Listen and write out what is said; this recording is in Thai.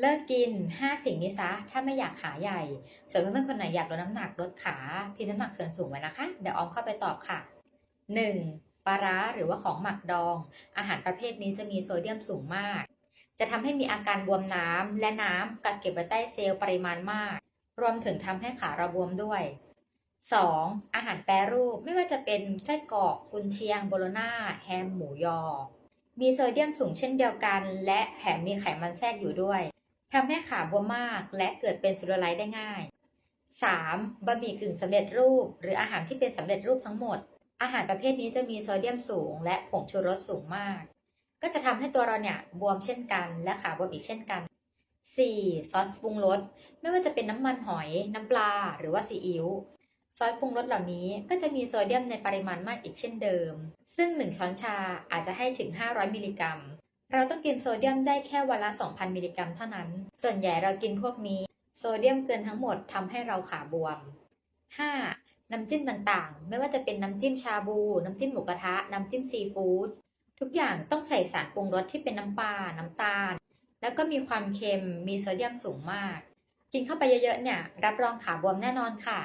เลิกกิน 5 สิ่งนี้ซะ ถ้าไม่อยากขาใหญ่ ส่วนเพื่อนๆคนไหนอยากลดน้ำหนักลดขาพิมพ์น้ำหนักส่วนสูงไว้นะคะ เดี๋ยวออมเข้าไปตอบค่ะ 1. ปลาร้าหรือว่าของหมักดอง อาหารประเภทนี้จะมีโซเดียมสูงมาก จะทำให้มีอาการบวมน้ำและน้ำกักเก็บไว้ใต้เซลล์ปริมาณมาก รวมถึงทำให้ขาเราบวมด้วย 2. อาหารแปรรูปไม่ว่าจะเป็นไส้กรอกกุนเชียง โบโลนาแฮมหมูยอ มีโซเดียมสูงเช่นเดียวกัน และแถมมีไขมันแทรกอยู่ด้วย ทำให้ขาบวมมากและเกิดเป็นซิลไลท์ได้ง่าย 3. บะหมี่กึ่งสำเร็จรูป หรืออาหารที่เป็นสำเร็จรูปทั้งหมด อาหารประเภทนี้จะมีโซเดียมสูง และผงชูรสสูงมาก ก็จะทำให้ตัวเราเนี่ยบวมเช่นกัน และขาบวมอีกเช่นกัน 4. ซอสปรุงรสไม่ว่าจะเป็นน้ำมันหอย น้ำปลา หรือว่าซีอิ๊วซอสปรุงรสเหล่านี้ก็จะมีโซเดียมในปริมาณมากอีกเช่นเดิม ซึ่ง 1 ช้อนชาอาจจะให้ถึง 500 มิลลิกรัม เราต้องกินโซเดียมได้แค่วันละ 2,000 มิลลิกรัมเท่านั้น ส่วนใหญ่เรากินพวกนี้ โซเดียมเกินทั้งหมดทำให้เราขาบวม 5. น้ำจิ้มต่างๆ ไม่ว่าจะเป็นน้ำจิ้มชาบู น้ำจิ้มหมูกระทะ น้ำจิ้มซีฟู้ด ทุกอย่างต้องใส่สารปรุงรสที่เป็นน้ำปลา น้ำตาล แล้วก็มีความเค็ม มีโซเดียมสูงมาก กินเข้าไปเยอะๆเนี่ย รับรองขาบวมแน่นอนค่ะ